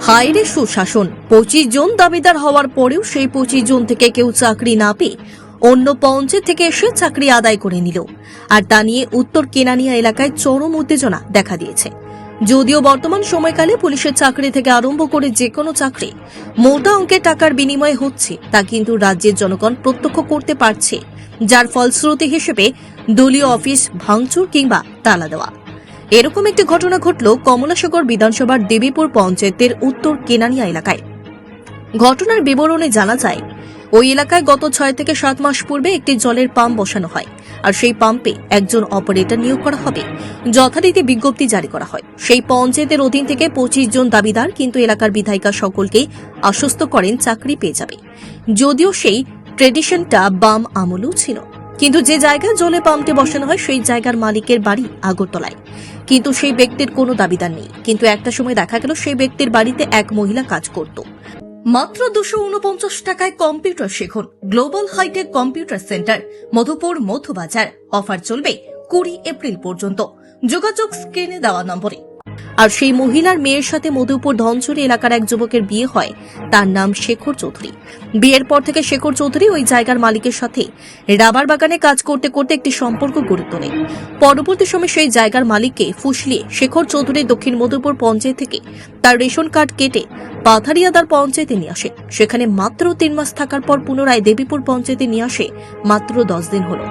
হাইরে সুশাসন। পঁচিশ জন দাবিদার হওয়ার পরেও সেই পঁচিশ জন থেকে কেউ চাকরি না পেয়ে অন্য পঞ্চায়েত থেকে এসে চাকরি আদায় করে নিল। আর তা নিয়ে উত্তর কেনানিয়া এলাকায় চরম উত্তেজনা দেখা দিয়েছে। যদিও বর্তমান সময়কালে পুলিশের চাকরি থেকে আরম্ভ করে যে কোনো চাকরি মোটা অঙ্কের টাকার বিনিময়ে হচ্ছে, তা কিন্তু রাজ্যের জনগণ প্রত্যক্ষ করতে পারছে, যার ফলশ্রুতি হিসেবে দলীয় অফিস ভাঙচুর কিংবা তালা দেওয়া। এরকম একটি ঘটনা ঘটল কমলাসাগর বিধানসভার দেবীপুর পঞ্চায়েতের উত্তর কেনানিয়া এলাকায়। ঘটনার বিবরণে জানা যায়, ওই এলাকায় গত ছয় থেকে সাত মাস পূর্বে একটি জলের পাম্প বসানো হয় আর সেই পাম্পে একজন অপারেটর নিয়োগ করা হবে। যথারীতি বিজ্ঞপ্তি জারি করা হয়। সেই পঞ্চায়েতের অধীন থেকে পঁচিশ জন দাবিদার কিন্তু এলাকার বিধায়িকা সকলকেই আশ্বস্ত করেন চাকরি পেয়ে যাবে। যদিও সেই ট্রেডিশনটা বাম আমলেও ছিল। কিন্তু যে জায়গায় জলে পাম্পটি বসানো হয়, সেই জায়গার মালিকের বাড়ি আগরতলায়। কিন্তু সেই ব্যক্তির কোনো দাবিদার নেই। কিন্তু একটা সময় দেখা গেল, সেই ব্যক্তির বাড়িতে এক মহিলা কাজ করত। মাত্র দুশো উনপঞ্চাশ টাকায় computer শেখুন। Global Hitech computer centre, Madhupur Madhubazar. Offer চলবে কুড়ি এপ্রিল পর্যন্ত। যোগাযোগ স্ক্রিনে দেওয়া নম্বরে। আর সেই মহিলার মেয়ের সাথে মধুপুর ধনচুরি এলাকার এক যুবকের বিয়ে হয়। তার নাম শেখর চৌধুরী। বিয়ের পর থেকে শেখর চৌধুরী ওই জায়গার মালিকের সাথে রাবার বাগানে কাজ করতে করতে একটি সম্পর্ক গড়ে তোলে। পরবর্তী সময় সেই জায়গার মালিককে ফুসলিয়ে শেখর চৌধুরী দক্ষিণ মধুপুর পঞ্চায়েত থেকে তার রেশন কার্ড কেটে পাথারিয়াদার পঞ্চায়েতে নিয়ে আসে। সেখানে মাত্র তিন মাস থাকার পর পুনরায় দেবীপুর পঞ্চায়েতে নিয়ে আসে। মাত্র দশ দিন হলো।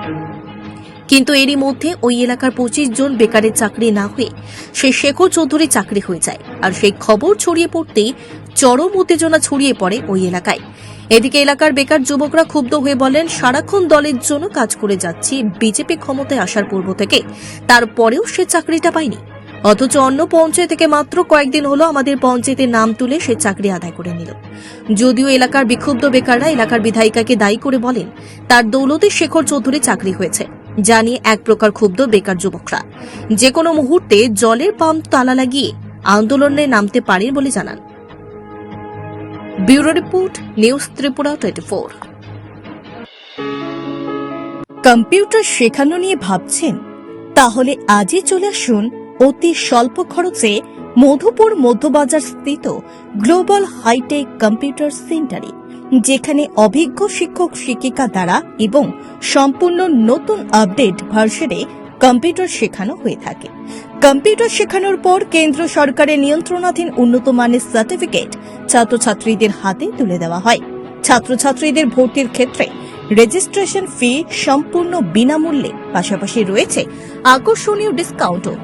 কিন্তু এরই মধ্যে ওই এলাকার পঁচিশ জন বেকারের চাকরি না হয়ে সে শেখর চৌধুরী চাকরি হয়ে যায়। আর সেই খবর ছড়িয়ে পড়তেই চরম উত্তেজনা ছড়িয়ে পড়ে ওই এলাকায়। এদিকে এলাকার বেকার যুবকরা ক্ষুব্ধ হয়ে বলেন, সারাক্ষণ দলের জন্য কাজ করে যাচ্ছি, বিজেপি ক্ষমতায় আসার পূর্ব থেকে। তারপরেও সে চাকরিটা পায়নি। অথচ অন্য পঞ্চায়েত থেকে মাত্র কয়েকদিন হলো আমাদের পঞ্চায়েতের নাম তুলে সে চাকরি আদায় করে নিল। যদিও এলাকার বিক্ষুব্ধ বেকাররা এলাকার বিধায়িকাকে দায়ী করে বলেন, তার দৌলতে শেখর চৌধুরী চাকরি হয়েছে। জানিয়ে এক প্রকার ক্ষুব্ধ বেকার যুবকরা। যে কোনো মুহূর্তে জলের পাম্প তালা লাগিয়ে আন্দোলনে নামতে পারেন বলে জানান। Bureau report, news Tripura twenty four. Computer শেখানো নিয়ে ভাবছেন? তাহলে আজই চলে আসুন অতি স্বল্প খরচে মধুপুর মধ্যবাজার স্থিত গ্লোবাল হাইটেক কম্পিউটার সেন্টারে। যেখানে অভিজ্ঞ শিক্ষক শিক্ষিকা দ্বারা এবং সম্পূর্ণ নতুন আপডেট ভার্সনে কম্পিউটার শেখানো হয়ে থাকে। কম্পিউটার শেখানোর পর কেন্দ্র সরকারের নিয়ন্ত্রণাধীন উন্নত মানের সার্টিফিকেট ছাত্রছাত্রীদের হাতে তুলে দেওয়া হয়। ছাত্রছাত্রীদের ভর্তির ক্ষেত্রে রেজিস্ট্রেশন ফি সম্পূর্ণ বিনামূল্যে, পাশাপাশি রয়েছে আকর্ষণীয় ডিসকাউন্টও।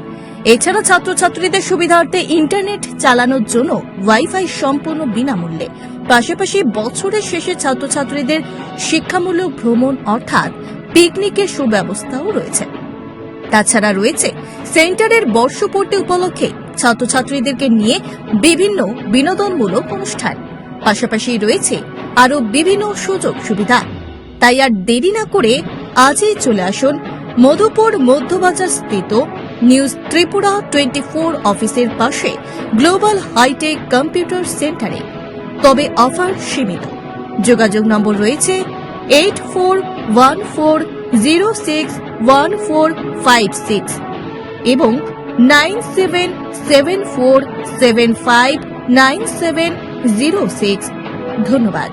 এছাড়া ছাত্রছাত্রীদের সুবিধার্থে ইন্টারনেট চালানোর জন্য ওয়াইফাই সম্পূর্ণ বিনামূল্যে পাশাপাশি বছরের শেষে ছাত্রছাত্রীদের শিক্ষামূলক ভ্রমণ অর্থাৎ পিকনিকের সুব্যবস্থাও রয়েছে। তাছাড়া রয়েছে সেন্টারের বর্ষপূর্তি উপলক্ষে ছাত্রছাত্রীদেরকে নিয়ে বিভিন্ন বিনোদনমূলক অনুষ্ঠান। পাশাপাশি রয়েছে আরও বিভিন্ন সুযোগ সুবিধা। তাই আর দেরি না করে আজই চলে আসুন মধুপুর মধ্যবাজার স্থিত নিউজ ত্রিপুরা টোয়েন্টি ফোর অফিসের পাশে গ্লোবাল হাইটেক কম্পিউটার সেন্টারে। তবে অফার সীমিত। যোগাযোগ নম্বর রয়েছে eight four one four zero six one four five six এবং nine seven seven four seven five nine seven zero six ধন্যবাদ।